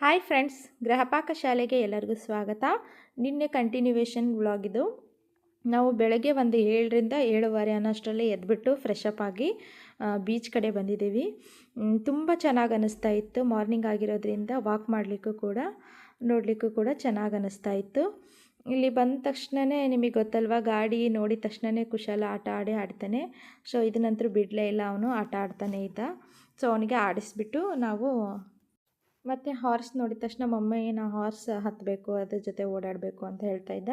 Hi friends Gruhapaka ಶಾಲೆಗೆ ಎಲ್ಲರಿಗೂ ಸ್ವಾಗತ. ನಿನ್ನೆ ಕಂಟಿನ್ಯೂವೇಷನ್ ವ್ಲಾಗಿದು ನಾವು ಬೆಳಗ್ಗೆ ಒಂದು ಏಳರಿಂದ ಏಳುವರೆ ಅನ್ನೋಷ್ಟರಲ್ಲಿ ಎದ್ಬಿಟ್ಟು ಫ್ರೆಶ್ ಅಪ್ ಆಗಿ ಬೀಚ್ ಕಡೆ ಬಂದಿದ್ದೀವಿ. ತುಂಬ ಚೆನ್ನಾಗಿ ಅನ್ನಿಸ್ತಾ ಇತ್ತು. ಮಾರ್ನಿಂಗ್ ಆಗಿರೋದ್ರಿಂದ ವಾಕ್ ಮಾಡಲಿಕ್ಕೂ ಕೂಡ, ನೋಡಲಿಕ್ಕೂ ಕೂಡ ಚೆನ್ನಾಗಿ ಅನ್ನಿಸ್ತಾ ಇತ್ತು. ಇಲ್ಲಿ ಬಂದ ತಕ್ಷಣವೇ ನಿಮಗೆ ಗೊತ್ತಲ್ವಾ, ಗಾಡಿ ನೋಡಿದ ತಕ್ಷಣವೇ ಕುಶಾಲ ಆಟ ಆಡಿ ಆಡ್ತಾನೆ. ಸೊ ಇದನ್ನಂತರೂ ಬಿಡಲೇ ಇಲ್ಲ, ಅವನು ಆಟ ಆಡ್ತಾನೆ ಇದ್ದ. ಸೊ ಅವನಿಗೆ ಆಡಿಸ್ಬಿಟ್ಟು ನಾವು ಮತ್ತು ಹಾರ್ಸ್ ನೋಡಿದ ತಕ್ಷಣ ಮಮ್ಮಿ ನಾ ಹಾರ್ಸ್ ಹತ್ತಬೇಕು ಅದ್ರ ಜೊತೆ ಓಡಾಡಬೇಕು ಅಂತ ಹೇಳ್ತಾ ಇದ್ದ.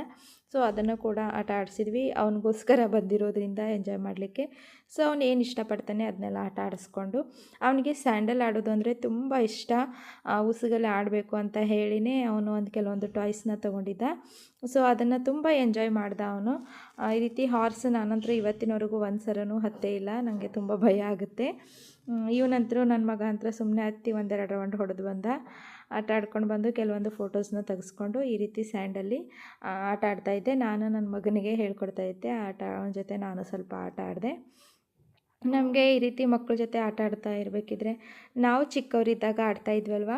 ಸೊ ಅದನ್ನು ಕೂಡ ಆಟ ಆಡಿಸಿದ್ವಿ. ಅವನಿಗೋಸ್ಕರ ಬಂದಿರೋದ್ರಿಂದ ಎಂಜಾಯ್ ಮಾಡಲಿಕ್ಕೆ. ಸೊ ಅವನು ಏನು ಇಷ್ಟಪಡ್ತಾನೆ ಅದನ್ನೆಲ್ಲ ಆಟ ಆಡಿಸ್ಕೊಂಡು. ಅವನಿಗೆ ಸ್ಯಾಂಡಲ್ ಆಡೋದು ಅಂದರೆ ತುಂಬ ಇಷ್ಟ. ಉಸುಗಲ್ಲಿ ಆಡಬೇಕು ಅಂತ ಹೇಳಿನೇ ಅವನು ಒಂದು ಕೆಲವೊಂದು ಟಾಯ್ಸ್ನ ತೊಗೊಂಡಿದ್ದ. ಸೊ ಅದನ್ನು ತುಂಬ ಎಂಜಾಯ್ ಮಾಡ್ದ ಅವನು. ಈ ರೀತಿ ಹಾರ್ಸ್ ನಾನಂತರ ಇವತ್ತಿನವರೆಗೂ ಒಂದು ಸರನೂ ಹತ್ತೇ ಇಲ್ಲ. ನನಗೆ ತುಂಬ ಭಯ ಆಗುತ್ತೆ. ಇವನಂತರೂ ನನ್ನ ಮಗ ಅಂತ ಸುಮ್ಮನೆ ಹತ್ತಿ ಒಂದೆರಡು ರೌಂಡ್ ಹೊಡೆದು ಬಂದ. ಆಟ ಆಡ್ಕೊಂಡು ಬಂದು ಕೆಲವೊಂದು ಫೋಟೋಸ್ನ ತೆಗೆಸ್ಕೊಂಡು ಈ ರೀತಿ ಸ್ಯಾಂಡಲ್ಲಿ ಆಟ ಆಡ್ತಾ ಇದ್ದೆ. ನಾನು ನನ್ನ ಮಗನಿಗೆ ಹೇಳ್ಕೊಡ್ತಾ ಇದ್ದೆ ಆಟ ಅವನ ಜೊತೆ ನಾನು ಸ್ವಲ್ಪ ಆಟ ಆಡಿದೆ. ನಮಗೆ ಈ ರೀತಿ ಮಕ್ಕಳ ಜೊತೆ ಆಟ ಆಡ್ತಾ ಇರಬೇಕಿದ್ರೆ ನಾವು ಚಿಕ್ಕವರಿದ್ದಾಗ ಆಡ್ತಾ ಇದ್ವಲ್ವ?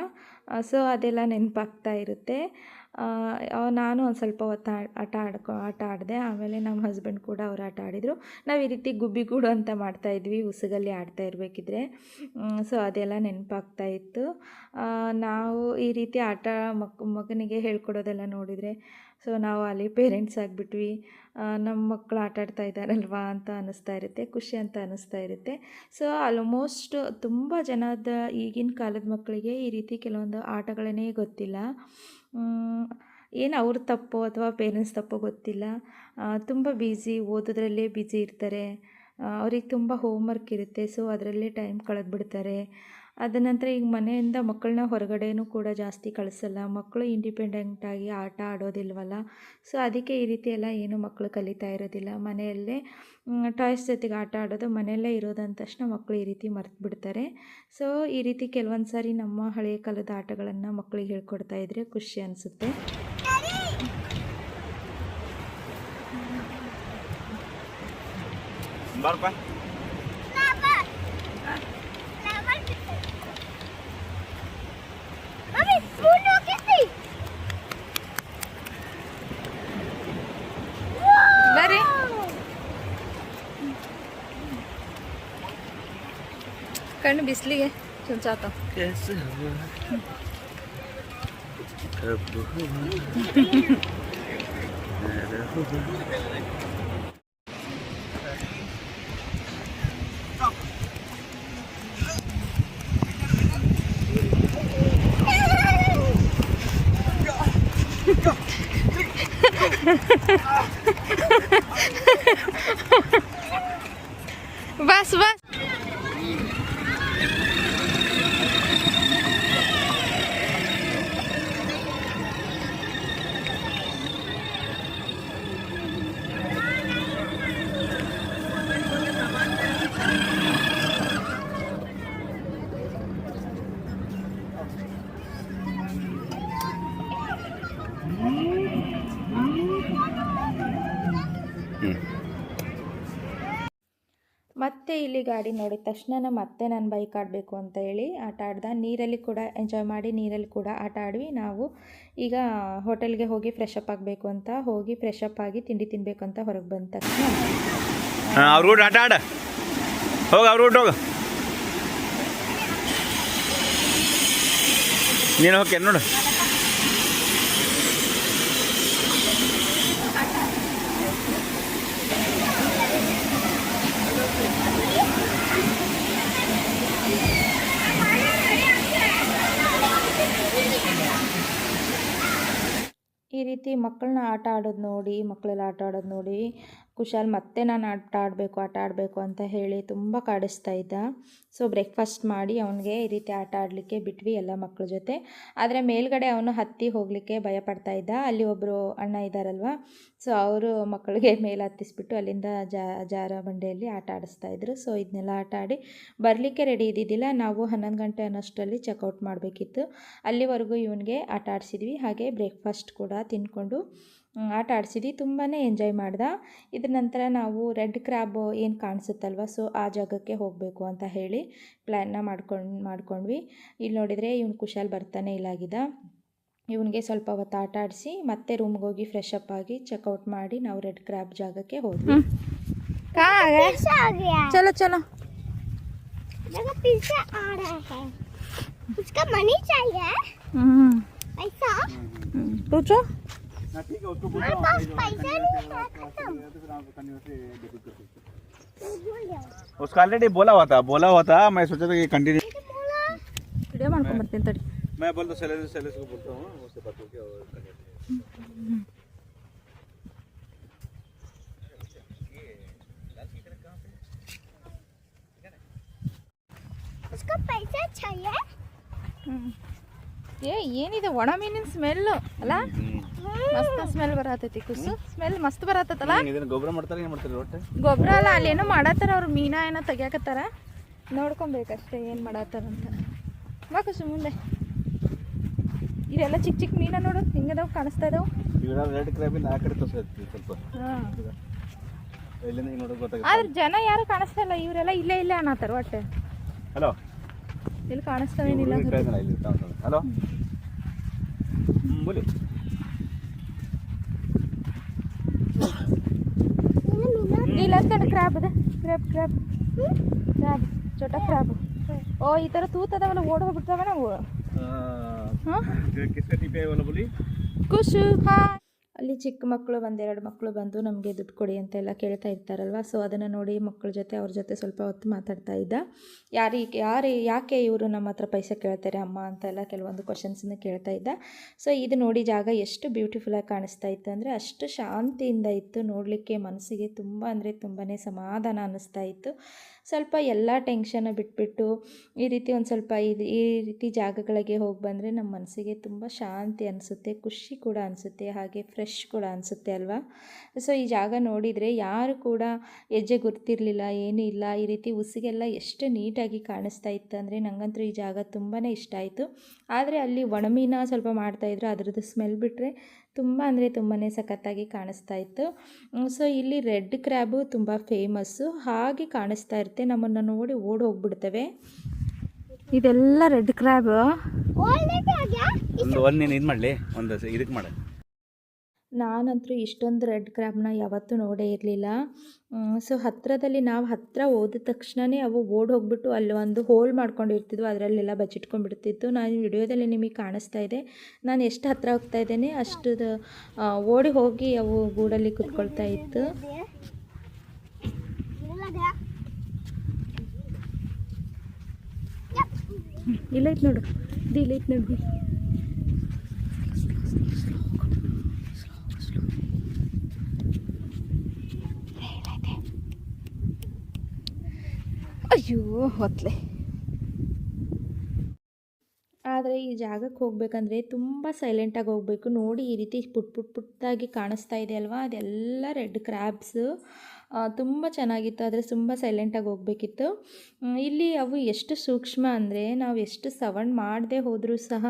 ಸೊ ಅದೆಲ್ಲ ನೆನಪಾಗ್ತಾ ಇರುತ್ತೆ. ನಾನು ಒಂದು ಸ್ವಲ್ಪ ಹೊತ್ತು ಆಟ ಆಡ್ಕೊ, ಆಟ ಆಡಿದೆ. ಆಮೇಲೆ ನಮ್ಮ ಹಸ್ಬೆಂಡ್ ಕೂಡ ಅವ್ರು ಆಟ ಆಡಿದರು. ನಾವು ಈ ರೀತಿ ಗುಬ್ಬಿಗೂಡು ಅಂತ ಮಾಡ್ತಾಯಿದ್ವಿ ಉಸುಗಲ್ಲಿ ಆಡ್ತಾ ಇರಬೇಕಿದ್ರೆ. ಸೊ ಅದೆಲ್ಲ ನೆನಪಾಗ್ತಾ ಇತ್ತು. ನಾವು ಈ ರೀತಿ ಆಟ ಮಕ್, ಮಗನಿಗೆ ಹೇಳ್ಕೊಡೋದೆಲ್ಲ ನೋಡಿದರೆ ಸೊ, ನಾವು ಅಲ್ಲಿ ಪೇರೆಂಟ್ಸ್ ಆಗಿಬಿಟ್ವಿ. ನಮ್ಮ ಮಕ್ಕಳು ಆಟ ಆಡ್ತಾ ಇದ್ದಾರಲ್ವಾ ಅಂತ ಅನ್ನಿಸ್ತಾ ಇರುತ್ತೆ, ಖುಷಿ ಅಂತ ಅನ್ನಿಸ್ತಾ ಇರುತ್ತೆ. ಸೊ ಆಲ್ಮೋಸ್ಟ್ ತುಂಬ ಜನದ ಈಗಿನ ಕಾಲದ ಮಕ್ಕಳಿಗೆ ಈ ರೀತಿ ಕೆಲವೊಂದು ಆಟಗಳೇ ಗೊತ್ತಿಲ್ಲ. ಏನು ಅವ್ರ ತಪ್ಪು ಅಥವಾ ಪೇರೆಂಟ್ಸ್ ತಪ್ಪು ಗೊತ್ತಿಲ್ಲ. ತುಂಬ ಬ್ಯುಸಿ ಓದೋದ್ರಲ್ಲೇ ಬ್ಯುಸಿ ಇರ್ತಾರೆ. ಅವ್ರಿಗೆ ತುಂಬ ಹೋಮ್ವರ್ಕ್ ಇರುತ್ತೆ ಸೊ ಅದರಲ್ಲೇ ಟೈಮ್ ಕಳೆದ್ಬಿಡ್ತಾರೆ. ಅದ ನಂತರ ಈಗ ಮನೆಯಿಂದ ಮಕ್ಕಳನ್ನ ಹೊರಗಡೆನೂ ಕೂಡ ಜಾಸ್ತಿ ಕಳಿಸಲ್ಲ. ಮಕ್ಕಳು ಇಂಡಿಪೆಂಡೆಂಟಾಗಿ ಆಟ ಆಡೋದಿಲ್ವಲ್ಲ? ಸೊ ಅದಕ್ಕೆ ಈ ರೀತಿ ಎಲ್ಲ ಏನು ಮಕ್ಕಳು ಕಲಿತಾ ಇರೋದಿಲ್ಲ. ಮನೆಯಲ್ಲೇ ಟಾಯ್ಸ್ ಜೊತೆಗೆ ಆಟ ಆಡೋದು ಮನೆಯಲ್ಲೇ ಇರೋದಂದ ತಕ್ಷಣ ಮಕ್ಕಳು ಈ ರೀತಿ ಮರೆತು ಬಿಡ್ತಾರೆ ಸೊ ಈ ರೀತಿ ಕೆಲವೊಂದು ಸಾರಿ ನಮ್ಮ ಹಳೆಯ ಕಾಲದ ಆಟಗಳನ್ನು ಮಕ್ಕಳಿಗೆ ಹೇಳ್ಕೊಡ್ತಾ ಇದ್ರೆ ಖುಷಿ ಅನಿಸುತ್ತೆ. Mami, bunuh Kitty. Wow. satu. ಇಲ್ಲಿ ಗಾಡಿ ನೋಡಿದ ತಕ್ಷಣ ಮತ್ತೆ ನಾನು ಬೈಕ್ ಆಡಬೇಕು ಅಂತ ಹೇಳಿ ಆಟ ಆಡ್ದ. ನೀರಲ್ಲಿ ಕೂಡ ಎಂಜಾಯ್ ಮಾಡಿ ನೀರಲ್ಲಿ ಕೂಡ ಆಟ ಆಡ್ವಿ. ನಾವು ಈಗ ಹೋಟೆಲ್ಗೆ ಹೋಗಿ ಫ್ರೆಶ್ ಅಪ್ ಆಗಬೇಕು ಅಂತ ಹೋಗಿ ಫ್ರೆಶ್ ಅಪ್ ಆಗಿ ತಿಂಡಿ ತಿನ್ನಬೇಕು ಅಂತ ಹೊರಗೆ ಬಂದ ತಕ್ಷಣ. ಹೋಗ ನೋಡು. ಈ ರೀತಿ ಮಕ್ಕಳನ್ನ ಆಟ ಆಡೋದು ನೋಡಿ ಮಕ್ಕಳೆಲ್ಲ ಆಟ ಆಡೋದು ನೋಡಿ ಕುಶಾಲ್ ಮತ್ತೆ ನಾನು ಆಟ ಆಡಬೇಕು ಆಟ ಆಡಬೇಕು ಅಂತ ಹೇಳಿ ತುಂಬ ಕಾಡಿಸ್ತಾ ಇದ್ದ. ಸೊ ಬ್ರೇಕ್ಫಾಸ್ಟ್ ಮಾಡಿ ಅವನಿಗೆ ಈ ರೀತಿ ಆಟ ಆಡಲಿಕ್ಕೆ ಬಿಟ್ವಿ ಎಲ್ಲ ಮಕ್ಕಳ ಜೊತೆ. ಆದರೆ ಮೇಲ್ಗಡೆ ಅವನು ಹತ್ತಿ ಹೋಗಲಿಕ್ಕೆ ಭಯ ಪಡ್ತಾ ಇದ್ದ. ಅಲ್ಲಿ ಒಬ್ಬರು ಅಣ್ಣ ಇದ್ದಾರಲ್ವ ಸೊ ಅವರು ಮಕ್ಕಳಿಗೆ ಮೇಲೆ ಹತ್ತಿಸ್ಬಿಟ್ಟು ಅಲ್ಲಿಂದ ಜಾ, ಜಾರ ಬಂಡೆಯಲ್ಲಿ ಆಟ ಆಡಿಸ್ತಾ ಇದ್ರು. ಸೊ ಇದನ್ನೆಲ್ಲ ಆಟ ಆಡಿ ಬರಲಿಕ್ಕೆ ರೆಡಿ ಇದ್ದಿದ್ದಿಲ್ಲ. ನಾವು ಹನ್ನೊಂದು ಗಂಟೆ ಅನ್ನೋಷ್ಟರಲ್ಲಿ ಚೆಕ್ಔಟ್ ಮಾಡಬೇಕಿತ್ತು. ಅಲ್ಲಿವರೆಗೂ ಇವನಿಗೆ ಆಟ ಆಡಿಸಿದ್ವಿ. ಹಾಗೆ ಬ್ರೇಕ್ಫಾಸ್ಟ್ ಕೂಡ ತಿಂದ್ಕೊಂಡು ಆಟ ಆಡಿಸಿದ್ವಿ ತುಂಬಾ ಎಂಜಾಯ್ ಮಾಡ್ದೆ. ಇದ್ರ ನಂತರ ನಾವು ರೆಡ್ ಕ್ರ್ಯಾಬ್ ಏನು ಕಾಣಿಸುತ್ತಲ್ವ ಸೊ ಆ ಜಾಗಕ್ಕೆ ಹೋಗಬೇಕು ಅಂತ ಹೇಳಿ ಪ್ಲ್ಯಾನ್ನ ಮಾಡ್ಕೊಂಡು ಮಾಡ್ಕೊಂಡ್ವಿ. ಇಲ್ಲಿ ನೋಡಿದರೆ ಇವ್ನು ಕುಶಾಲ್ ಬರ್ತಾನೆ ಇಲ್ಲಾಗಿದ್ದ. ಇವನಿಗೆ ಸ್ವಲ್ಪ ಹೊತ್ತು ಆಟ ಆಡಿಸಿ ಮತ್ತೆ ರೂಮ್ಗೆ ಹೋಗಿ ಫ್ರೆಶ್ ಅಪ್ ಆಗಿ ಚೆಕ್ಔಟ್ ಮಾಡಿ ನಾವು ರೆಡ್ ಕ್ರ್ಯಾಬ್ ಜಾಗಕ್ಕೆ ಹೋದ್ವಿ. ಚಲೋ ಚಲೋ. पूछो उसको तो उसका ऑलरेडी बोला हुआ था बोला हुआ था मैं सोचा था कि कंटिन्यू वीडियो मार को मत तड़ी। मैं बोलता तो सेलेस सेलेस को बोलता हूँ उससे बात होके और कंटिन्यू उसको पैसा चाहिए हम्म। ಏ ಏನಿದೆ? ಒಣ ಮೀನಿನ ಸ್ಮೆಲ್ ಅಲ್ಲ? ಮಸ್ತ್ ಸ್ಮೆಲ್ ಬರತೈತಿ ಕುಸು ಸ್ಮೆಲ್ ಮಸ್ತ್ ಬರತ್ತಲ್ಲ? ಗೊಬ್ಬರ ಮಾಡ್ತಾರೆ ಏನು ಮಾಡ್ತಾರೆ ಒಟ್ಟೆ ಗೊಬ್ಬರ ಅಲ್ಲ ಅಲ್ಲಿ ಏನೋ ಮಾಡತ್ತಾರ ಅವ್ರು ಮೀನಾ ಏನೋ ತೆಗ್ಯಾಕತ್ತಾರ. ನೋಡ್ಕೊಬೇಕಷ್ಟೇ ಏನು ಮಾಡತ್ತಾರ ಅಂತ. ಬಾ ಕುಸು ಮುಂದೆ. ಇದೆಲ್ಲ ಚಿಕ್ಕ ಚಿಕ್ಕ ಮೀನ ನೋಡು ಹಿಂಗದವ್ ಕಾಣಿಸ್ತಾ ಇದಾವ್. ರೆಡ್ ಆ ಕಡೆ ಸ್ವಲ್ಪ. ಆದ್ರೆ ಜನ ಯಾರು ಕಾಣಿಸ್ತಾ ಇಲ್ಲ ಇವರೆಲ್ಲ ಇಲ್ಲೇ ಇಲ್ಲೇ ಅನ್ನತ್ತಾರ ಒಟ್ಟೆ. ಹಲೋ ಇಲ್ಲಿ ಕಾಣಿಸ್ತಾವೇನಿಲ್ಲ હલો બોલો ಇಲ್ಲ ಕಣ ಕ್ರಾಬ್ ಅದ ಕ್ರಾಬ್ ಕ್ರಾಬ್ ಕ್ರಾಬ್ ಚೋಟ ಕ್ರಾಬ್ ಓ ಈ ಥರ ತೂತದವಲ್ಲ ಓಡ್ ಹೋಗ್ಬಿಡ್ತಾವೆ ನಾವು ಹಾಂ ಕುಶು ಹಾಂ ಅಲ್ಲಿ ಚಿಕ್ಕ ಮಕ್ಕಳು, ಒಂದೆರಡು ಮಕ್ಕಳು ಬಂದು ನಮಗೆ ದುಡ್ಡು ಕೊಡಿ ಅಂತ ಎಲ್ಲ ಕೇಳ್ತಾ ಇರ್ತಾರಲ್ವ? ಸೊ ಅದನ್ನು ನೋಡಿ ಮಕ್ಕಳ ಜೊತೆ, ಅವ್ರ ಜೊತೆ ಸ್ವಲ್ಪ ಹೊತ್ತು ಮಾತಾಡ್ತಾ ಇದ್ದ. ಯಾರು ಯಾರು, ಯಾಕೆ ಇವರು ನಮ್ಮ ಹತ್ರ ಪೈಸೆ ಕೇಳ್ತಾರೆ ಅಮ್ಮ ಅಂತೆಲ್ಲ ಕೆಲವೊಂದು ಕ್ವಶನ್ಸನ್ನ ಕೇಳ್ತಾ ಇದ್ದ. ಸೊ ಇದು ನೋಡಿ ಜಾಗ ಎಷ್ಟು ಬ್ಯೂಟಿಫುಲ್ಲಾಗಿ ಕಾಣಿಸ್ತಾ ಇತ್ತು ಅಂದರೆ ಅಷ್ಟು ಶಾಂತಿಯಿಂದ ಇತ್ತು, ನೋಡಲಿಕ್ಕೆ ಮನಸ್ಸಿಗೆ ತುಂಬ ಅಂದರೆ ತುಂಬಾ ಸಮಾಧಾನ ಅನ್ನಿಸ್ತಾ ಇತ್ತು. ಸ್ವಲ್ಪ ಎಲ್ಲ ಟೆನ್ಷನ್ನ ಬಿಟ್ಬಿಟ್ಟು ಈ ರೀತಿ ಒಂದು ಸ್ವಲ್ಪ ಇದು ಈ ರೀತಿ ಜಾಗಗಳಿಗೆ ಹೋಗಿ ಬಂದರೆ ನಮ್ಮ ಮನಸ್ಸಿಗೆ ತುಂಬ ಶಾಂತಿ ಅನಿಸುತ್ತೆ, ಖುಷಿ ಕೂಡ ಅನಿಸುತ್ತೆ, ಹಾಗೆ ಫ್ರೆಶ್ ಫಿಶ್ ಕೂಡ ಅನಿಸುತ್ತೆ ಅಲ್ವಾ? ಸೊ ಈ ಜಾಗ ನೋಡಿದರೆ ಯಾರು ಕೂಡ ಹೆಜ್ಜೆ ಗುರ್ತಿರಲಿಲ್ಲ ಏನು ಇಲ್ಲ. ಈ ರೀತಿ ಉಸಿಗೆಲ್ಲ ಎಷ್ಟು ನೀಟಾಗಿ ಕಾಣಿಸ್ತಾ ಇತ್ತು ಅಂದರೆ ನನಗಂತೂ ಈ ಜಾಗ ತುಂಬಾ ಇಷ್ಟ ಆಯಿತು. ಆದರೆ ಅಲ್ಲಿ ಒಣಮೀನ ಸ್ವಲ್ಪ ಮಾಡ್ತಾಯಿದ್ರು ಅದರದ್ದು ಸ್ಮೆಲ್ ಬಿಟ್ಟರೆ ತುಂಬ ಅಂದರೆ ತುಂಬಾ ಸಖತ್ತಾಗಿ ಕಾಣಿಸ್ತಾ ಇತ್ತು. ಸೊ ಇಲ್ಲಿ ರೆಡ್ ಕ್ರ್ಯಾಬು ತುಂಬ ಫೇಮಸ್ಸು ಹಾಗೆ ಕಾಣಿಸ್ತಾ ಇರುತ್ತೆ. ನಮ್ಮನ್ನು ನೋಡಿ ಓಡಿ ಹೋಗ್ಬಿಡ್ತವೆ. ಇದೆಲ್ಲ ರೆಡ್ ಕ್ರ್ಯಾಬ್? ಒಂದು ಒಂದು ಇದು ಮಾಡಲಿ ಒಂದು ಇದಕ್ಕೆ ಮಾಡಿ. ನಾನಂತೂ ಇಷ್ಟೊಂದು ರೆಡ್ ಕ್ರ್ಯಾಬ್ನ ಯಾವತ್ತೂ ನೋಡೇ ಇರಲಿಲ್ಲ. ಸೊ ಹತ್ತಿರದಲ್ಲಿ ನಾವು ಹತ್ತಿರ ಹೋದ ತಕ್ಷಣವೇ ಅವು ಓಡ್ ಹೋಗ್ಬಿಟ್ಟು ಅಲ್ಲಿ ಒಂದು ಹೋಲ್ ಮಾಡ್ಕೊಂಡಿರ್ತಿದ್ವು. ಅದರಲ್ಲೆಲ್ಲ ಬಚ್ಚಿಟ್ಕೊಂಡ್ಬಿಡ್ತಿತ್ತು. ನಾನು ವಿಡಿಯೋದಲ್ಲಿ ನಿಮಗೆ ಕಾಣಿಸ್ತಾ ಇದೆ. ನಾನು ಎಷ್ಟು ಹತ್ತಿರ ಹೋಗ್ತಾ ಇದ್ದೇನೆ ಅಷ್ಟು ಓಡಿ ಹೋಗಿ ಅವು ಗೂಡಲ್ಲಿ ಕುತ್ಕೊಳ್ತಾ ಇತ್ತು. ಇಲ್ಲ ಇತ್ತು ನೋಡು ಇಲ್ಲ ಇತ್ತು ನೋಡಿ. ಅಯ್ಯೋ, ಹೊತ್ಲೆ. ಆದರೆ ಈ ಜಾಗಕ್ಕೆ ಹೋಗ್ಬೇಕಂದ್ರೆ ತುಂಬ ಸೈಲೆಂಟಾಗಿ ಹೋಗಬೇಕು. ನೋಡಿ ಈ ರೀತಿ ಪುಟ್ ಪುಟ್, ಪುಟ್ಟಾಗಿ ಕಾಣಿಸ್ತಾ ಇದೆ ಅಲ್ವಾ? ಅದೆಲ್ಲ ರೆಡ್ ಕ್ರ್ಯಾಬ್ಸು ತುಂಬ ಚೆನ್ನಾಗಿತ್ತು. ಆದರೆ ತುಂಬ ಸೈಲೆಂಟಾಗಿ ಹೋಗಬೇಕಿತ್ತು. ಇಲ್ಲಿ ಅವು ಎಷ್ಟು ಸೂಕ್ಷ್ಮ ಅಂದರೆ ನಾವು ಎಷ್ಟು ಸವಣ್ ಮಾಡದೆ ಹೋದರೂ ಸಹ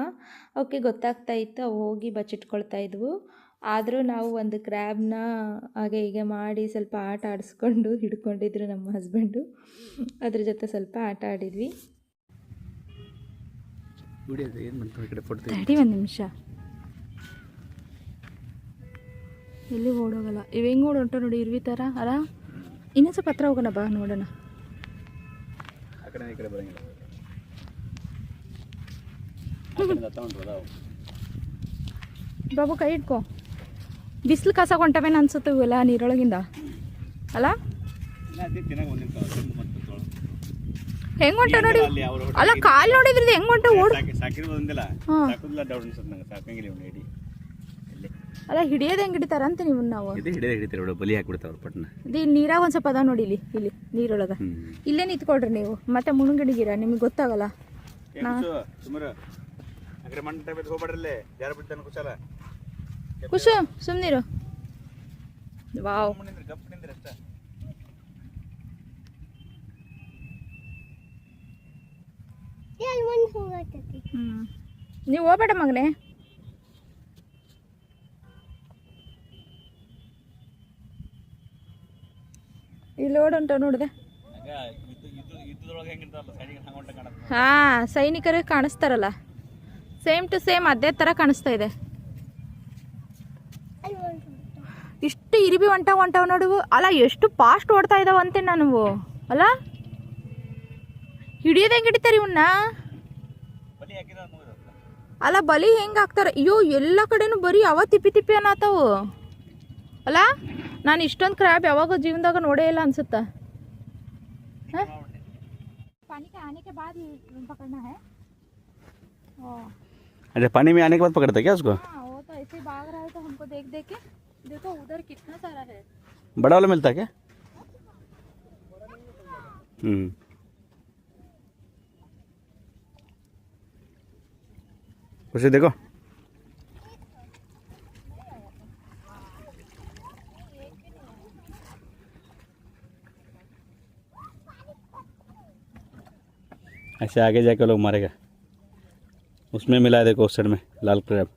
ಅವಕ್ಕೆ ಗೊತ್ತಾಗ್ತಾ ಇತ್ತು. ಅವು ಹೋಗಿ ಬಚ್ಚಿಟ್ಕೊಳ್ತಾ ಇದ್ವು. ಆದರೂ ನಾವು ಒಂದು ಕ್ರ್ಯಾಬ್ನ ಹಾಗೆ ಹೀಗೆ ಮಾಡಿ ಸ್ವಲ್ಪ ಆಟ ಆಡಿಸ್ಕೊಂಡು ಹಿಡ್ಕೊಂಡಿದ್ರು ನಮ್ಮ ಹಸ್ಬೆಂಡು ಅದ್ರ ಜೊತೆ ಸ್ವಲ್ಪ ಆಟ ಆಡಿದ್ವಿ. ಒಂದು ನಿಮಿಷ. ಎಲ್ಲಿ ಓಡೋಗಲ್ಲ? ಇವು ಹೆಂಗೆ ಓಡೋಂಟು ನೋಡಿ ಇರ್ವಿ ಥರ ಅಲ್ಲ? ಇನ್ನೂ ಸ್ವಲ್ಪ ಹತ್ರ ಹೋಗೋಣ ಬಾ ನೋಡೋಣ. ಬಾಬು ಕೈ ಇಟ್ಕೋ ಬಿಸಿಲು ಕಸ ಕೊಂಟವೇನು ಅನ್ಸುತ್ತೆ ಇವೆಲ್ಲ ನೀರೊಳಗಿಂದ? ಅಲ್ಲ? ಹೆಂಗ್ ಹೊಂಟ ನೋಡಿ? ಅಲ್ಲಿ ಕಾಲು ನೋಡಿದ್ರಿ ಹೆಂಗೆ ಹೊಂಟ ಓಡ್? ಸಾಕಿರೋದು ಒಂದಿಲ್ಲ ಹಾ. ಸಾಕೋದಿಲ್ಲ ಡೌಟ್ ಸಾಕಂಗಿಲ್ಲ ಇಲ್ಲಿ ಅಲ್ಲ ಹಿಡಿಯೋದು ಹೆಂಗ್ ಹಿಡಿತಾರ ಅಂತ ನೀವು? ನಾವು ಇದು ಹಿಡಿದೇ ಹಿಡಿತಾರೆ ಬಲಿ ಹಾಕ್ಬಿಡ್ತಾವ್ರ ಪಟ್ನ. ಇದು ಇಲ್ಲಿ ನೀರಾಗ ಒಂದು ಸ್ವಲ್ಪ ಅದ ನೋಡಿ ಇಲ್ಲಿ ಇಲ್ಲಿ ನೀರೊಳಗ. ಇಲ್ಲೇ ನಿಂತ್ಕೊಳ್ರಿ ನೀವು ಮತ್ತೆ ಮುಳುಗಿಡಿಗಿರ ನಿಮ್ಗೆ ಗೊತ್ತಾಗಲ್ಲ. ಸುಮಾರು. ಹೋಗ್ಬೇಡ್ರಲ್ಲೇ ಯಾರು ಬಿಡ್ತಾನೆ ಕುಶಾಲ ಕುಸುಮ್ ಸುಮ್ನಿರು. ವಾವ್. ನೀವು ಹೋಗ್ಬೇಡ ಮಗನೇ. ಇಲ್ಲಿ ಓಡುಂಟ ನೋಡಿದೆ. ಹಾ, ಸೈನಿಕರು ಕಾಣಿಸ್ತಾರಲ್ಲ. ಸೇಮ್ ಟು ಸೇಮ್ ಅದೇ ತರ ಕಾಣಿಸ್ತಾ ಇದೆ. ಇಷ್ಟು ಇರಿಬಿ ಹೊಂಟಾವ ಹೊಂಟಾವ ನೋಡು ಅಲ್ಲ ಎಷ್ಟು ಫಾಸ್ಟ್ ಓಡ್ತಾ ಇದಾವ ಅಂತೆ ನಾನು ಅಲ್ಲ ಹಿಡಿಯೋದು ಹೆಂಗೆ ಹಿಡಿತಾರೆ ಇವನ್ನ ಬಲಿ ಹಾಕಿದ್ರೆ ಮುಗಿದ ಅಲ್ಲ ಬಲಿ ಹೆಂಗೆ ಹಾಕ್ತಾರೆ ಅಯ್ಯೋ ಎಲ್ಲ ಕಡೆನೂ ಬರೀ ಅವ ತಿಪ್ಪಿ ತಿಪ್ಪಿ ಅನ್ನತಾವು ಅಲ್ಲ ನಾನು ಇಷ್ಟೊಂದು ಕ್ರ್ಯಾಬ್ ಯಾವಾಗ ಜೀವನದಾಗ ನೋಡೇ ಇಲ್ಲ ಅನ್ಸುತ್ತ पानी के आने के बाद पकड़ना है अच्छा पानी में आने के बाद पकड़ता क्या उसको हाँ वो तो ऐसे ही भाग रहा है तो हमको देख देख के देखो उधर कितना सारा है। बड़ा वाला मिलता है क्या? हम्म। उसे देखो। ऐसे आगे जाके लोग मारेगा। उसमें मिला है देखो उस साइड में, लाल क्रैब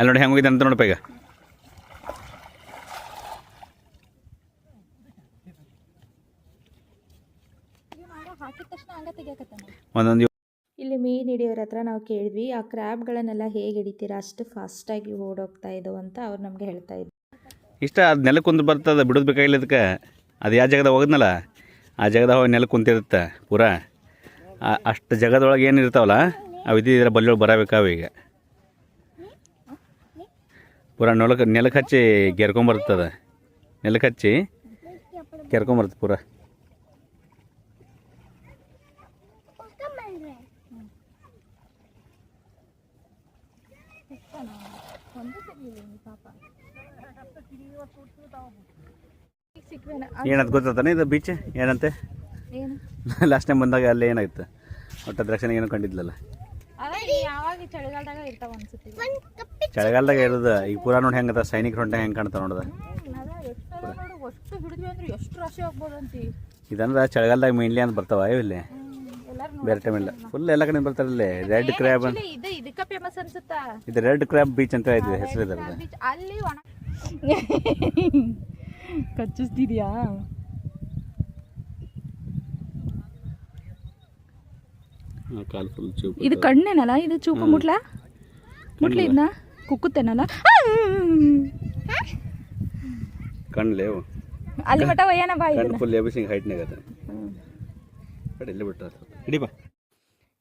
ಅಲ್ಲಿ ನೋಡಿ ಹೆಂಗೆ ಹೋಗಿದೆ ಅಂತ ನೋಡಪ್ಪ ಈಗ. ಒಂದೊಂದು ಇಲ್ಲಿ ಮೀನು ಹಿಡಿಯೋರ ಹತ್ರ ನಾವು ಕೇಳಿದ್ವಿ ಆ ಕ್ರ್ಯಾಬ್ಗಳನ್ನೆಲ್ಲ ಹೇಗೆ ಹಿಡಿತೀರಾ ಅಷ್ಟು ಫಾಸ್ಟಾಗಿ ಓಡೋಗ್ತಾ ಇದ್ದವು ಅಂತ ಅವ್ರು ನಮಗೆ ಹೇಳ್ತಾ ಇದ್ರು. ಇಷ್ಟ ಅದು ನೆಲಕ್ಕೆ ಕುಂತು ಬರ್ತದೆ ಬಿಡೋದು ಬೇಕಾಗಿಲ್ಲ ಅದಕ್ಕೆ ಅದು ಯಾವ ಜಾಗದಾಗ ಹೋಗಿದ್ನಲ್ಲ ಆ ಜಾಗದಾಗ ಹೋಗಿ ನೆಲಕ್ಕೆ ಕುಂತಿರುತ್ತೆ ಪೂರಾ. ಅಷ್ಟು ಜಾಗದೊಳಗೆ ಏನು ಇರ್ತಾವಲ್ಲ ಅವು ಇದ್ದಿದ್ರೆ ಬಲ್ಲಿಯೊಳಗೆ ಬರಬೇಕಾವ ಈಗ. ಪೂರಾ ನೆಲಕ್ಕೆ ನೆಲಕ್ಕೆ ಹಚ್ಚಿ ಗೆರ್ಕೊಂಬರ್ತದ ನೆಲಕ್ಕೆ ಹಚ್ಚಿ ಗೆರ್ಕೊಂಬರ್ತದೆ ಪೂರ. ಏನದು ಗೊತ್ತಾನೆ ಇದು ಬೀಚ್ ಏನಂತೆ? ಲಾಸ್ಟ್ ಟೈಮ್ ಬಂದಾಗ ಅಲ್ಲಿ ಏನಾಗಿತ್ತು ಒಟ್ಟು ದ್ರಾಕ್ಷಿನಾಗ ಏನೋ ಕಂಡಿದ್ಲಲ್ಲ. ಚಳಿಗಾಲದಾಗ ಇರ್ತಾವ ಅನ್ಸುತ್ತೆ. ಚಳಿಗಾಲದಾಗ ಇರೋದು ಈಗ ಪೂರಾ ನೋಡಿ ಹೆಂಗದ ಸೈನಿಕ ಹೊಂಟ ಹೆಂಗೆ ಕಾಣ್ತಾವ ನೋಡದ ಅಷ್ಟು ಹಿಡಿದ್ವಿ ಅಂದ್ರೆ ಎಷ್ಟು ರಾಶಿ ಆಗ್ಬೋದಂತಿ. ಇದಂದ್ರೆ ಚಳಿಗಾಲದಾಗ ಮೇನ್ಲಿ ಅಂತ ಬರ್ತಾವ ಇಲ್ಲಿ. ಎಲ್ಲಾರು ಬೇರೆ ಟೈಮ್ ಇಲ್ಲ. ಫುಲ್ ಎಲ್ಲ ಕಡೆ ಬರ್ತಾರಲ್ಲಿ ರೆಡ್ ಕ್ರ್ಯಾಬ್ ಅಂತ. ಇದು ಇದಕ್ಕ ಫೇಮಸ್ ಅನ್ಸುತ್ತಾ? ಇದು ರೆಡ್ ಕ್ರ್ಯಾಬ್ ಬೀಚ್ ಅಂತ ಇದೆ ಹೆಸರು ಅಲ್ಲಿ ಒಣ ಕಚ್ಚಿಸ್ತಿದ್ಯಾ ಕಾಲು ಫುಲ್ ಚೂಪ್ ಇದು ಕಣ್ಣೇನಲ್ಲ? ಇದು ಚೂಪು ಮುಟ್ಲ? ಮುಟ್ಲಿ ಇದನ್ನ ಕುಕ್ಕುತ್ತೇನಲ್ಲ? ಕಣ್ಲೇವು ಅಲ್ಲಿ ಮಟ ಒಯ್ಯನ ಬಾ ಕಣ್ಣು ಇದನ್ನ ಫುಲ್ ಎಬಿಸಿಂಗ್ ಹೈಟ್ನಾಗ ಅದ. ಕಡೆ ಇಲ್ಲೇ ಬಿಟ್ಟ ಹಿಡಿ ಬಾ.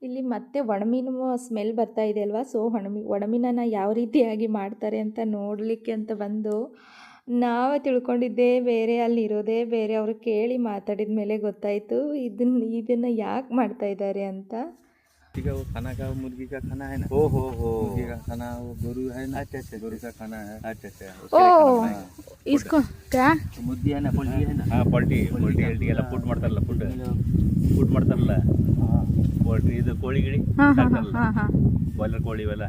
ಇಲ್ಲಿ ಮತ್ತೆ ಒಣಮೀನು ಸ್ಮೆಲ್ ಬರ್ತಾ ಇದೆ ಅಲ್ವಾ? ಸೊ ಒಣಮಿ ಒಣಮೀನನ್ನು ಯಾವ ರೀತಿಯಾಗಿ ಮಾಡ್ತಾರೆ ಅಂತ ನೋಡಲಿಕ್ಕೆ ಅಂತ ಬಂದು ನಾವೇ ತಿಳ್ಕೊಂಡಿದ್ದೇ ಬೇರೆ ಅಲ್ಲಿ ಇರೋದೇ ಬೇರೆ ಅವರು ಕೇಳಿ ಮಾತಾಡಿದ ಮೇಲೆ ಗೊತ್ತಾಯಿತು ಇದನ್ನ ಇದನ್ನು ಯಾಕೆ ಮಾಡ್ತಾ ಇದ್ದಾರೆ ಅಂತ का वो खाना का मुर्गी का खाना है ना ಓ ಹೋ ಹೋ मुर्गी का खाना वो गोरू है ना अच्छा अच्छा गोरू का खाना है अच्छा अच्छा ಓ ಇಸ್ಕೋ ಕ್ಯಾ तो मुर्गी है ना पोल्ट्री है ना ಹಾಂ ಪೊಲ್ಟಿ ಪೊಲ್ಟಿ ಎಲ್ಟಿ ಎಲ್ಲ ಫುಡ್ ಮಾಡ್ತಾರಲ್ಲ ಫುಡ್ ಫುಡ್ ಮಾಡ್ತಾರಲ್ಲ ಪೋಲ್ಟ್ರಿ ಇದು ಕೋಳಿ ಗಿಳಿ ಹಾಂ ಹಾಂ ಹಾಂ ಸಾಕ್ತಾರಲ್ಲ ಹಾಂ ಹಾಂ ಬಾಯ್ಲರ್ ಕೋಳಿ ಇವೆಲ್ಲ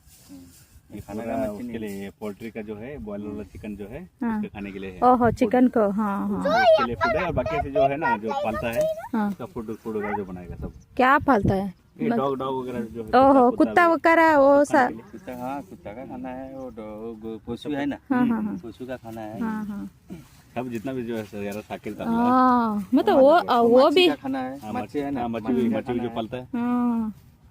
खाना का उसके लिए पोल्ट्री का जो है बॉयलर वाला चिकन जो है हाँ। उसके खाने के लिए है। ओहो चिकन को हाँ हाँ। उसके लिए फ़ूड है और बाकी जो है ना जो पालता है हाँ। उसका फ़ूड फ़ूड वगैरह जो बनाएगा सब। क्या पालता है? डॉग डॉग वगैरह जो है ओहो कुत्ता वगैरह वो सा कुत्ता हाँ कुत्ता का खाना है गो- पशु है ना। हाँ हाँ पशु का खाना है। सब जितना भी जो है वगैरह साकिर हाँ। मतलब वो वो भी खाना है मच्छी है ना मच्छी भी मच्छी भी जो पालता है। ಹಾಂ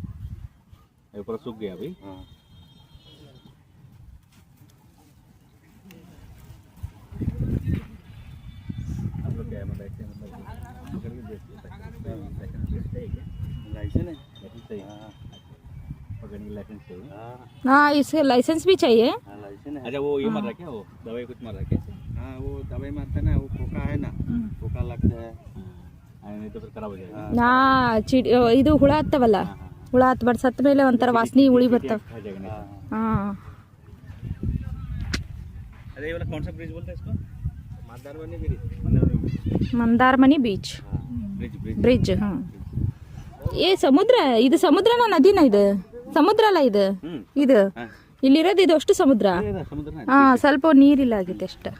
वो- ये पूरा सूख गया अभी हाँ आप लोग क्या है मतलब ऐसे मतलब पकड़ के बेचते हैं लाइसेंस है क्या? लाइसेंस है लाइसेंस चाहिए हाँ पकड़ हाँ इसका लाइसेंस भी चाहिए हाँ लाइसेंस है अच्छा वो ये मार रखे वो दवाई कुछ मार रखे हाँ वो दवाई मारते हैं ना वो पोका है ना पोका लगता है नहीं तो फिर खराब हो जाएगा ನಾ ಚಿಡ್ ಇದು ಹುಳ ಹತ್ತವಲ್ಲ ಹುಳ ಹತ್ಬಾರ್ದು ಸತ್ತ ಮೇಲೆ ಒಂಥರ ವಾಸನೆ ಉಳಿ ಬರ್ತಾವೆ. ಹಾಂ. ಮಂದಾರ್ಮನಿ ಬೀಚ್ ಬ್ರಿಡ್ಜ್ ಹಾಂ. ಏ ಸಮುದ್ರ ಇದು ಸಮುದ್ರನ ನದಿನ ಇದು? ಸಮುದ್ರ ಅಲ್ಲ ಇದು? ಇದು ಇಲ್ಲಿರೋದು ಇದು ಅಷ್ಟು ಸಮುದ್ರ? ಹಾಂ ಸ್ವಲ್ಪ ನೀರಿಲ್ಲ ಆಗಿದೆ ಅಷ್ಟೇ.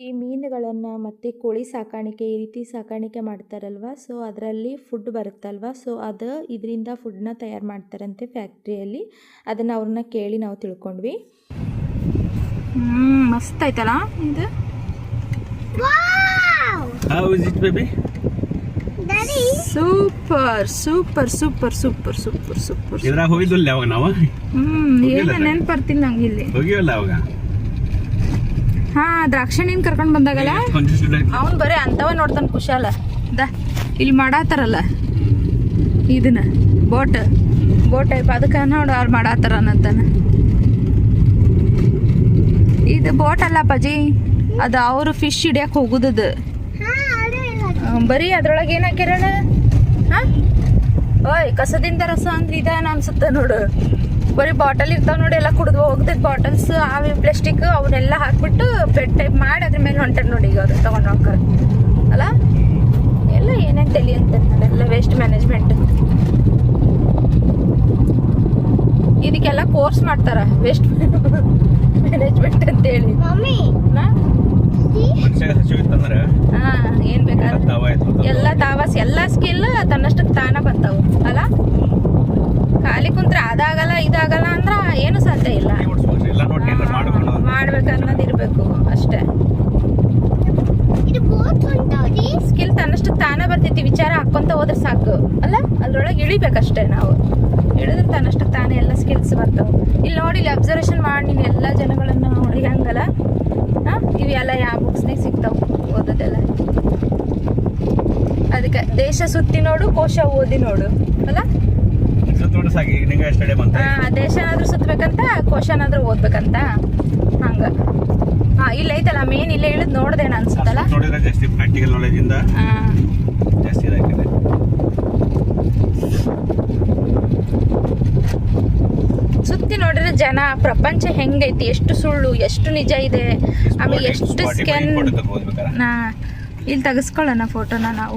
ಈ ಮೀನುಗಳನ್ನು ಮತ್ತು ಕೋಳಿ ಸಾಕಾಣಿಕೆ ಈ ರೀತಿ ಸಾಕಾಣಿಕೆ ಮಾಡ್ತಾರಲ್ವ? ಸೊ ಅದರಲ್ಲಿ ಫುಡ್ ಬರುತ್ತಲ್ವ? ಸೊ ಅದು ಇದರಿಂದ ಫುಡ್ನ ತಯಾರು ಮಾಡ್ತಾರಂತೆ ಫ್ಯಾಕ್ಟ್ರಿಯಲ್ಲಿ ಅದನ್ನು ಅವ್ರನ್ನ ಕೇಳಿ ನಾವು ತಿಳ್ಕೊಂಡ್ವಿ. ಮಸ್ತ್ ಆಯ್ತಲ್ಲ ಇದು? Wow! How is it baby? Daddy, super super super super super super ಇದ್ರಾಗ ಅವಾಗ ನಾವು? ಹ್ಮ್ ಏನು ನೆನ್ಪು ಬರ್ತಿಲ್ಲ ನಂಗೆ ಇಲ್ಲಿ. ಹೋಗಿವಲ್ಲ ಅವಾಗ? ಹಾಂ ದ್ರಾಕ್ಷಣಿನ ಕರ್ಕೊಂಡು ಬಂದಾಗಲ್ಲ? ಅವನ್ ಬರೀ ಅಂತವ ನೋಡ್ತಾನ ಖುಷಾಲ ದ ಇಲ್ಲಿ ಮಾಡಾತಾರಲ್ಲ? ಇದನ್ನ ಬೋಟ್. ಬೋಟ್ ಟೈಪ್ ಅದಕ್ಕೆ ನೋಡು ಅವ್ರು ಮಾಡಾತಾರ ಅನ್ನತಾನ. ಇದು ಬೋಟ್ ಅಲ್ಲ ಪಜಿ ಅದು ಅವರು ಫಿಶ್ ಹಿಡಿಯಕ್ಕೆ ಹೋಗುದದು. ಬರೀ ಅದ್ರೊಳಗೆ ಏನಾಕಿರಣ ಹಾಂ? ಓಯ್ ಕಸದಿಂದ ರಸ ಅಂದ್ರೆ ಇದಾನ ಅನ್ಸುತ್ತೆ ನೋಡು. ಬರೀ ಬಾಟಲ್ ಇರ್ತಾವ ನೋಡಿ ಎಲ್ಲ ಕುಡಿದ್ ಹೋಗ್ತೈತೆ ಬಾಟಲ್ಸ್ ಆಮೇಲೆ ಪ್ಲಾಸ್ಟಿಕ್ ಅವನ್ನೆಲ್ಲ ಹಾಕ್ಬಿಟ್ಟು ಬೆಡ್ ಟೈಪ್ ಮಾಡಿ ಅದ್ರ ಮೇಲೆ ಹೊಂಟಾರ ನೋಡಿ ಈಗ ಅವ್ರು ತಗೊಂಡು ಹೋಗ್ತಾರೆ ಅಲ್ಲ? ಎಲ್ಲ ಏನೇನು ತಲಿ ಅಂತ ಎಲ್ಲ ವೇಸ್ಟ್ ಮ್ಯಾನೇಜ್ಮೆಂಟ್ ಇದಕ್ಕೆಲ್ಲ ಕೋರ್ಸ್ ಮಾಡ್ತಾರ ವೇಸ್ಟ್ ಮ್ಯಾನೇಜ್ಮೆಂಟ್ ಅಂತ ಹೇಳಿ ಹಾಂ? ಏನು ಬೇಕಾದ್ರೆ. ಎಲ್ಲ ತಾವಸ್ ಎಲ್ಲ ಸ್ಕಿಲ್ ತನ್ನಷ್ಟಕ್ಕೆ ತಾನ ಬರ್ತಾವ ಅಲ್ಲ? ಖಾಲಿ ಕುಂತ್ರೆ ಅದಾಗಲ್ಲ ಇದಾಗಲ್ಲ ಅಂದ್ರ ಏನು ಸಾಧ್ಯ ಇಲ್ಲ. ಮಾಡ್ಬೇಕನ್ನೋದಿರ್ಬೇಕು ಇರ್ಬೇಕು ಅಷ್ಟೇ. ಸ್ಕಿಲ್ ತನ್ನಷ್ಟು ತಾನೇ ಬರ್ತೈತಿ ವಿಚಾರ ಹಾಕೊಂತ ಹೋದ್ರೆ ಸಾಕು. ಅಲ್ಲ ಅದ್ರೊಳಗೆ ಇಳಿಬೇಕಷ್ಟೇ ನಾವು. ಇಳಿದ್ರೆ ತನ್ನಷ್ಟು ತಾನೇ ಎಲ್ಲ ಸ್ಕಿಲ್ಸ್ ಬರ್ತಾವೆ. ಇಲ್ಲಿ ನೋಡಿ ಇಲ್ಲಿ ಅಬ್ಸರ್ವೇಷನ್ ಮಾಡಿ ನೀನು ಎಲ್ಲ ಜನಗಳನ್ನು ನೋಡಿ ಹಂಗಲ್ಲ? ಹಾಂ ಇವೆಲ್ಲ ಯಾವ ಬುಕ್ಸ್ನಾಗ ಸಿಗ್ತಾವೆ ಓದೋದೆಲ್ಲ? ಅದಕ್ಕೆ ದೇಶ ಸುತ್ತಿ ನೋಡು ಕೋಶ ಓದಿ ನೋಡು. ಅಲ್ಲ? ನಿಂಗೆ ದೇಶನಾದ್ರೂ ಸುತ್ತಬೇಕಂತ ಕೋಶನಾದ್ರೂ ಓದ್ಬೇಕಂತ. ಹಂಗ. ಹಾ ಇಲ್ಲ ಐತಲ್ಲ ಮೇನ್ ಇಲ್ಲೇ ಇಳಿದ್ ನಾನು ಅನ್ಸುತ್ತಲ್ಲ ನೋಡಿದ್ರೆ ಜಾಸ್ತಿ ಪ್ರಾಕ್ಟಿಕಲ್ ನಾಲೆಜ್ ಇಂದ ಜಾಸ್ತಿ ಇದಾಗಿದೆ ಸುತ್ತಿ ನೋಡಿದ್ರೆ ಜನ ಪ್ರಪಂಚ ಹೆಂಗೈತಿ ಎಷ್ಟು ಸುಳ್ಳು ಎಷ್ಟು ನಿಜ ಇದೆ. ಆಮೇಲೆ ಎಷ್ಟು ಸ್ಕ್ಯಾನ್ ಇಲ್ಲಿ ತೆಗೆಸ್ಕೊಳ್ಳೋಣ ಫೋಟೋನ ನಾವು.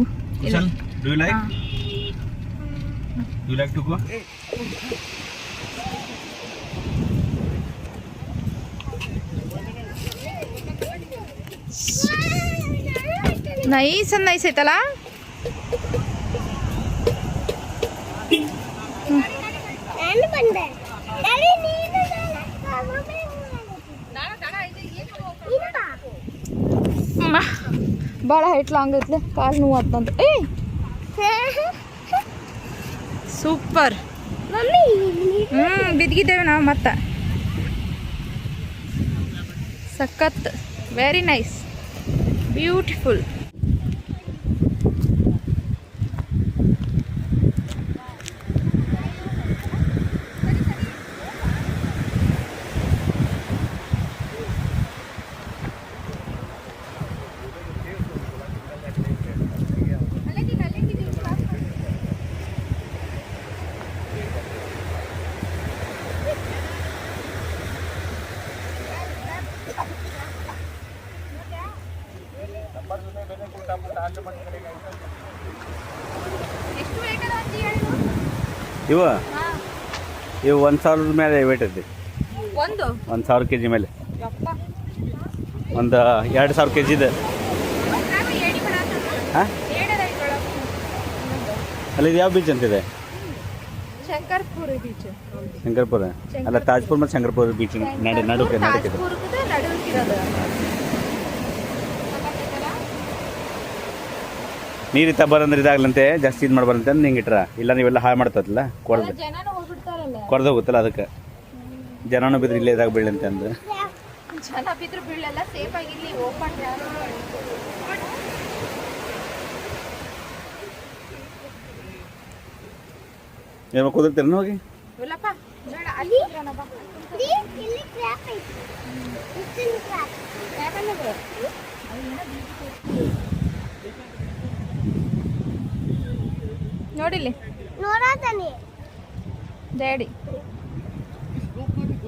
ಇಲ್ಲಿ. ಡು ಯು ಲೈಕ್ ಹಾ. You like to go nice and nice ಐತಲ್ಲ ನಾನು ಬಂದೆ ಡ್ಯಾಡಿ ನೀನು ಭಾಳ ಹೈಟ್ ಲಾಂಗ್ ಐತ್ಲೆ ಕಾಲು ನೋವು ಅಂತಂತ ಏ ಸೂಪರ್ ಹ್ಞೂ ಬಿದ್ದಿದ್ದೇವೆ ನಾವು ಮತ್ತೆ. ಸಖತ್. ವೆರಿ ನೈಸ್ ಬ್ಯೂಟಿಫುಲ್ ಇವ? ಇವು ಒಂದು ಸಾವಿರದ ಮೇಲೆ ವೇಟ್ ಐತಿ ಒಂದು? ಒಂದು ಸಾವಿರ ಕೆಜಿ ಮೇಲೆ. ಒಂದು ಎರಡು ಸಾವಿರ ಕೆ ಇದೆ. ಹಾಂ? ಅಲ್ಲಿ ಇದು ಯಾವ ಬೀಚ್ ಅಂತಿದೆ ಶಂಕರ್ಪುರ ಬೀಚ್ ಶಂಕರ್ಪುರ? ಅಲ್ಲ ತಾಜ್ಪುರ್ ಮತ್ತು ಶಂಕರ್ಪುರ ಬೀಚ್ ನಡು ನಡುಕೆ ನಡುಕಿದೆ ನೀರು ಇತ್ತ ಬರಂದ್ರೆ ಇದಾಗ್ಲಂತೆ ಜಾಸ್ತಿ ಇದು ಮಾಡ್ಬಾರಂತೆ ಅಂತ ಹಿಂಗೆ ಇಟ್ರ. ಇಲ್ಲ ನೀವೆಲ್ಲ ಹಾಳು ಮಾಡ್ತದಲ್ಲ ಕೊಡ್ದು ಕೊರ್ದು ಹೋಗುತ್ತಲ್ಲ ಅದಕ್ಕೆ. ಜನನು ಬಿದ್ರೆ ಇಲ್ಲೇ ಇದಾಗ ಬೀಳಂತೆ ಅಂದ್ರೆ ಜನ ಬಿದ್ರು ಬೀಳಲ್ಲ ಸೇಫ್ ಆಗಿರ್ಲಿ ಓಪನ್ ಯಾರು ಏನು ಕುದುರ್ತೀರ ಹೋಗಿ? ಅಲ್ಲಿ ಇಲ್ಲಿ ಇಲ್ಲಿ ಕ್ರ್ಯಾಪ್ ಐತಿ ಇಷ್ಟಿನ ಕ್ರ್ಯಾಪ್ ನೋಡಿಲ್ಲಿ? ನೋಡತಾನೆ ಡ್ಯಾಡಿ.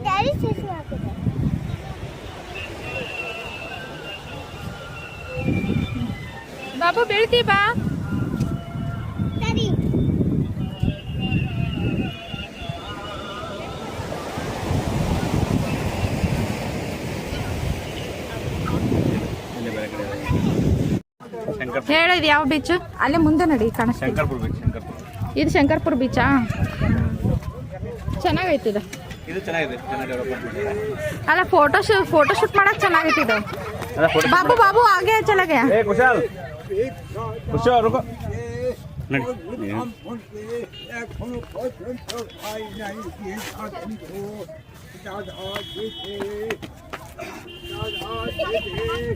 ಡ್ಯಾಡಿ ಚೇಸ್ ಮಾಡ್ತಿದ್ದೆ. ಬಾಬು ಬೀಳ್ತಿ ಬಾ ಸರಿ ಅಲ್ಲಿ ಬೇರೆ ಕಡೆ ಶಂಕರ್ ಹೇಳಿದ್ ಯಾವ ಬೀಚ್ ಅಲ್ಲೇ ಮುಂದೆ ನಡಿ ಕಾಣಿಸ್ತೀವಿ ಶಂಕರ್ಪುರ್ ಬೀಚ್ ಶಂಕರ್ಪುರ. ಇದು ಶಂಕರ್ಪುರ ಬೀಚಾ ಚೆನ್ನಾಗೈತಿ ಇದು ಅಲ್ಲ ಫೋಟೋ ಫೋಟೋ ಶೂಟ್ ಮಾಡಕ್ ಚೆನ್ನಾಗೈತಿ ಇದು ಬಾಬು ಬಾಬು ಹಾಗೆ ಚೆನ್ನಾಗೆ ನೀನು.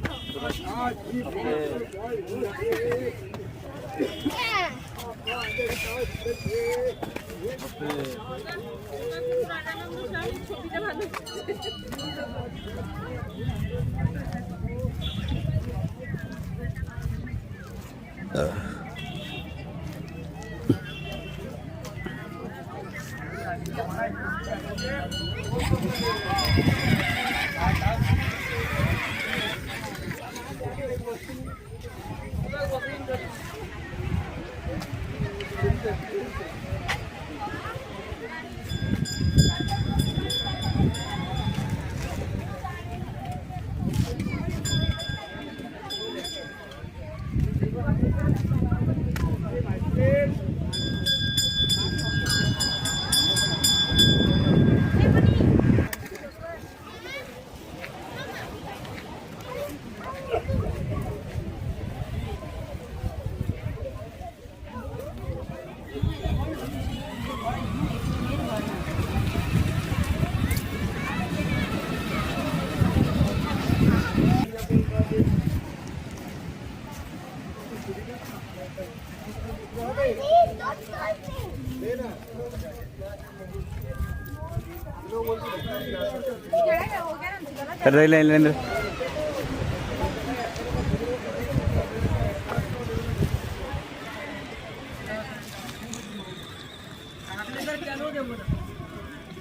ಇಲ್ಲ ಇಲ್ಲ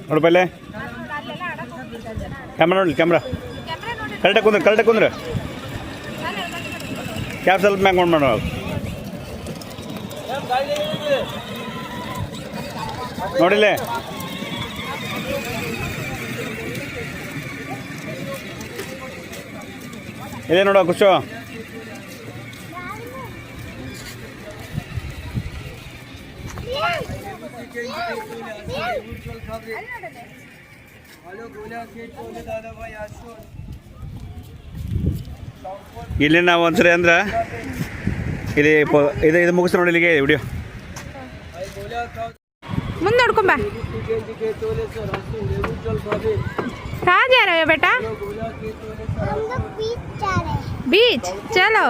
ನೋಡು ಪಲ್ಲೆ. ಕ್ಯಾಮ್ರಾ ನೋಡಿ ಕ್ಯಾಮ್ರಾ ಕರೆಕ್ಟಾಗಿ ಕುಂದ್ರೆ ಕರೆಕ್ಟಾಗಿ ಕುಂದ್ರೆ. ಕ್ಯಾಬ್ ಸ್ವಲ್ಪ ಮ್ಯಾಗ್ ಮಾಡಿ ಮಾಡೋ ನೋಡಿಲ್ಲೇ? ಇದೆ ನೋಡುವ ಖುಷು. ಇಲ್ಲಿ ನಾವು ಒಂದ್ಸರಿ ಅಂದ್ರೆ ಇಲ್ಲಿ ಇದು ಇದು ಮುಗಿಸ್ ನೋಡಿ ಇಲ್ಲಿಗೆ ವಿಡಿಯೋ ಮುಂದೆ ನೋಡ್ಕೊಂಬ ಬೆಟ್ಟ बीच जा रहे हैं बीच चलो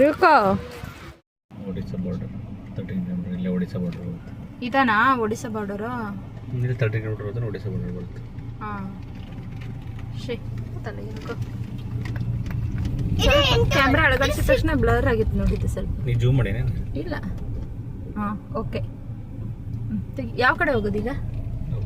रुको ಒಡಿಶಾ ಬಾರ್ಡರ್ ತರ್ಟಿ ಕಿಲೋಮೀಟರ್ ಇಲ್ಲೇ ಒಡಿಶಾ ಬಾರ್ಡರ್ ಬರುತ್ತೆ ಇದನಾ ಒಡಿಶಾ ಬಾರ್ಡರು ಇಲ್ಲಿ ತರ್ಟಿ ಕಿಲೋಮೀಟರ್ ಹೋದ್ರೆ ಒಡಿಶಾ ಬಾರ್ಡರ್ ಬರುತ್ತೆ ಹಾಂ ಶೇ ತಲೆ ಇದು ಎಂತ ಕ್ಯಾಮ್ರಾ ಅಳಗಡಿಸಿದ ತಕ್ಷಣ ಬ್ಲರ್ ಆಗಿತ್ತು ನೋಡಿದ್ದು ಸ್ವಲ್ಪ ನೀ ಜೂಮ್ ಮಾಡೇನೇನು ಇಲ್ಲ ಹಾಂ ಓಕೆ ಯಾವ ಕಡೆ ಹೋಗೋದೀಗ ಹಾಂ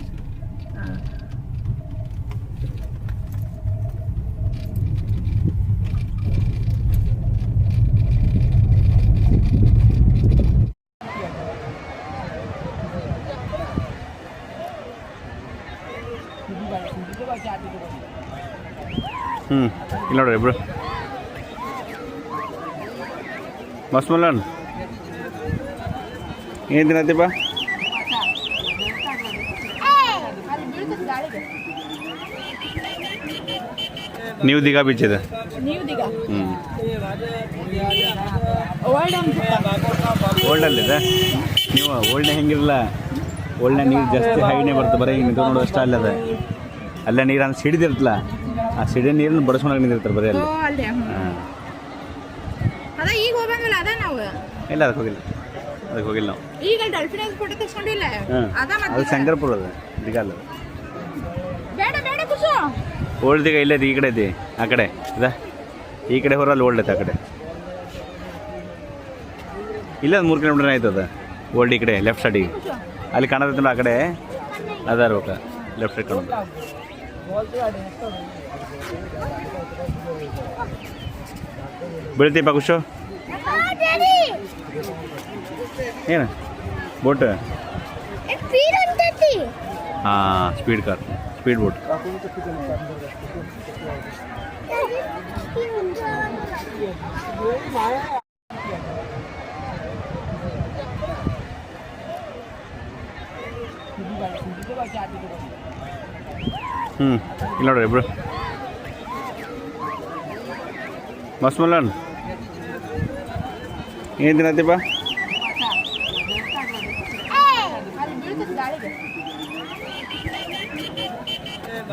ಹ್ಞೂ ಇಲ್ಲಿ ನೋಡ್ರಿ ಇಬ್ರು ಮಸ್ತ್ ಮಲ್ಲನ್ ಏನು ತಿನ್ನತ್ತೀಪ ನೀವು ದಿಗಾ ಬೀಚ್ ಇದೆ? ನೀವು ದಿಗ? ಹ್ಞೂ ಓಲ್ಡ್ ಓಲ್ಡಲ್ಲಿದೆ ನೀವು ಓಲ್ಡ್ನೇ ಹೆಂಗಿರಲ್ಲ ಒಳ್ಳೆ ನೀರು ಜಾಸ್ತಿ ಹೈನೇ ಬರ್ತದೆ ಬರೀ ಹಿಂಗೆ ನಿಂತು ನೋಡೋ ಅಷ್ಟೇ ಅಲ್ಲದೆ. ಅಲ್ಲೇ ನೀರು ಅಂದ್ರೆ ಸಿಡಿದಿರ್ತಲ್ಲ ಆ ಸಿಡಿ ನೀರನ್ನು ಬಡಿಸ್ಕೊಂಡಾಗ ನಿಂತಿರ್ತಾರೆ ಬರೀ ಅಲ್ಲಿ. ಅದ ಈಗ ಹೋಗಂಗಿಲ್ಲ ಅದ ನಾವು. ಇಲ್ಲ ಅದಕ್ಕೆ ಹೋಗಿಲ್ಲ. ಅದಕ್ಕೆ ಹೋಗಿಲ್ಲ ನಾವು. ಈಗ ಡಾಲ್ಫಿನ್ ಫೋಟೋ ತಗೊಂಡಿಲ್ಲ ಅದ ಅದು ಶಂಕರ್ಪುರ ಅದು ದಿಗಾಲ ಓಲ್ಡ್ ಇಲ್ಲದ ಈ ಕಡೆ ಇದೆ ಆ ಕಡೆ ಇದ? ಈ ಕಡೆ ಹೊರಲ್ಲಿ ಓಲ್ಡ್ ಐತೆ ಆ ಕಡೆ. ಇಲ್ಲ ಮೂರು ಕಿಲೋಮೀಟರ್ ಆಯ್ತು ಅದು ಓಲ್ಡ್ ಈ ಕಡೆ ಲೆಫ್ಟ್ ಸೈಡಿಗೆ ಅಲ್ಲಿ ಕಾಣತೈತೆ ನೋಡಿ ಆ ಕಡೆ? ಅದಾರ ಹೋಗ ಲೆಫ್ಟ್ ಸೈಡ್ ಕಾಣೋದು. ಬೀಳ್ತೀಪ ಖುಷು? ಏನು? ಬೋಟ್? ಹಾಂ ಸ್ಪೀಡ್ ಕಾರ್ ಸ್ಪೀಡ್ ಬೋಟ್ ಹ್ಞೂ ಇಲ್ಲ ನೋಡ್ರಿ ಇಬ್ರು ಮಸ್ತ್ ಮಲ್ಲನ್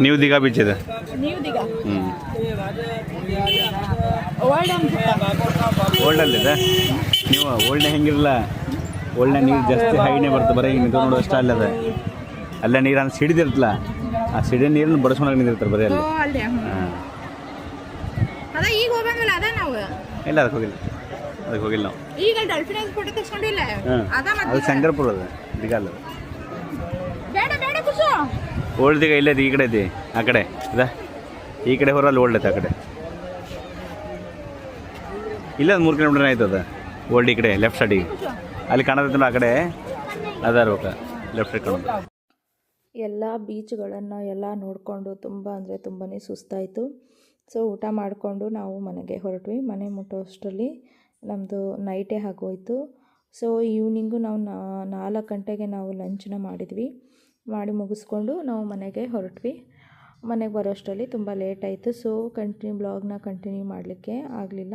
ನೀವು ದಿಗಾ ಬೀಚ್ ಇದೆ ನೀವು ದಿಗ? ಹ್ಞೂ ಓಲ್ಡ್ ಓಲ್ಡಲ್ಲಿದೆ ನೀವು ಓಲ್ಡ್ ಹೆಂಗಿರಲ್ಲ ಓಲ್ಡ್ನೆ ನೀರು ಜಾಸ್ತಿ ಹೈನೇ ಬರ್ತದೆ ಬರೀ ನಿಂತು ನೋಡು ಅಷ್ಟೇ ಅಲ್ಲದೆ. ಅಲ್ಲೇ ನೀರು ಅಂದ್ರೆ ಸಿಡಿದಿರ್ತಲ್ಲ ಆ ಸಿಡಿ ನೀರನ್ನು ಬಡಿಸ್ಕೊಂಡಾಗ ನಿಂತಿರ್ತಾರೆ ಬರೀ ಅಲ್ಲಿ. ಹಾಂ. ಅದ ಈಗ ಹೋಗಂಗಿಲ್ಲ ಅದ ನಾವು. ಇಲ್ಲ ಅದಕ್ಕೆ ಹೋಗಿಲ್ಲ. ಅದಕ್ಕೆ ಹೋಗಿಲ್ಲ ನಾವು. ಈಗ ಡಾಲ್ಫಿನ್ ಫೋಟೋ ತಗೊಂಡಿಲ್ಲ ಹಾಂ ಅದ ಶಂಕರ್ಪುರ ಅದು ಬೇಡ ಕುಸು ಓಲ್ಡ್ ಇಲ್ಲದ ಈ ಕಡೆ ಇದೆ. ಆ ಕಡೆ ಅದ ಈ ಕಡೆ ಹೊರಲ್ಲಿ ಓಲ್ಡ್ ಆ ಕಡೆ. ಇಲ್ಲ ಮೂರು ಕಿಲೋಮೀಟರ್ ಆಯ್ತು ಅದ. ಓಲ್ಡ್ ಈ ಕಡೆ ಲೆಫ್ಟ್ ಸೈಡಿಗೆ ಅಲ್ಲಿ ಕಾಣತೈತೆ ನೋಡಿ ಆ ಕಡೆ ಅದ ಇರ್ಬೇಕು ಲೆಫ್ಟ್ ಸೈಡ್ ಕಾಣೋದು. ಎಲ್ಲ ಬೀಚ್ಗಳನ್ನು ಎಲ್ಲ ನೋಡಿಕೊಂಡು ತುಂಬ ಅಂದರೆ ತುಂಬಾ ಸುಸ್ತಾಯಿತು. ಸೊ ಊಟ ಮಾಡಿಕೊಂಡು ನಾವು ಮನೆಗೆ ಹೊರಟ್ವಿ. ಮನೆ ಮುಟ್ಟೋಷ್ಟರಲ್ಲಿ ನಮ್ಮದು ನೈಟೇ ಆಗೋಯ್ತು. ಸೊ ಈವ್ನಿಂಗು ನಾವು ನಾಲ್ಕು ಗಂಟೆಗೆ ನಾವು ಲಂಚನ್ನ ಮಾಡಿದ್ವಿ. ಮಾಡಿ ಮುಗಿಸ್ಕೊಂಡು ನಾವು ಮನೆಗೆ ಹೊರಟ್ವಿ. ಮನೆಗೆ ಬರೋಷ್ಟರಲ್ಲಿ ತುಂಬ ಲೇಟ್ ಆಯಿತು ಸೊ ಕಂಟಿನ್ಯೂ ಬ್ಲಾಗ್ನ ಕಂಟಿನ್ಯೂ ಮಾಡಲಿಕ್ಕೆ ಆಗಲಿಲ್ಲ.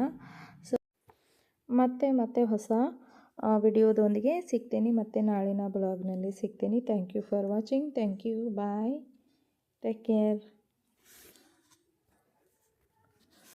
ಸೊ ಮತ್ತೆ ಮತ್ತೆ ಹೊಸ ವಿಡಿಯೋದೊಂದಿಗೆ ಸಿಗ್ತೀನಿ. ಮತ್ತು ನಾಳಿನ ಬ್ಲಾಗ್ನಲ್ಲಿ ಸಿಗ್ತೀನಿ. Thank you for watching thank you bye take care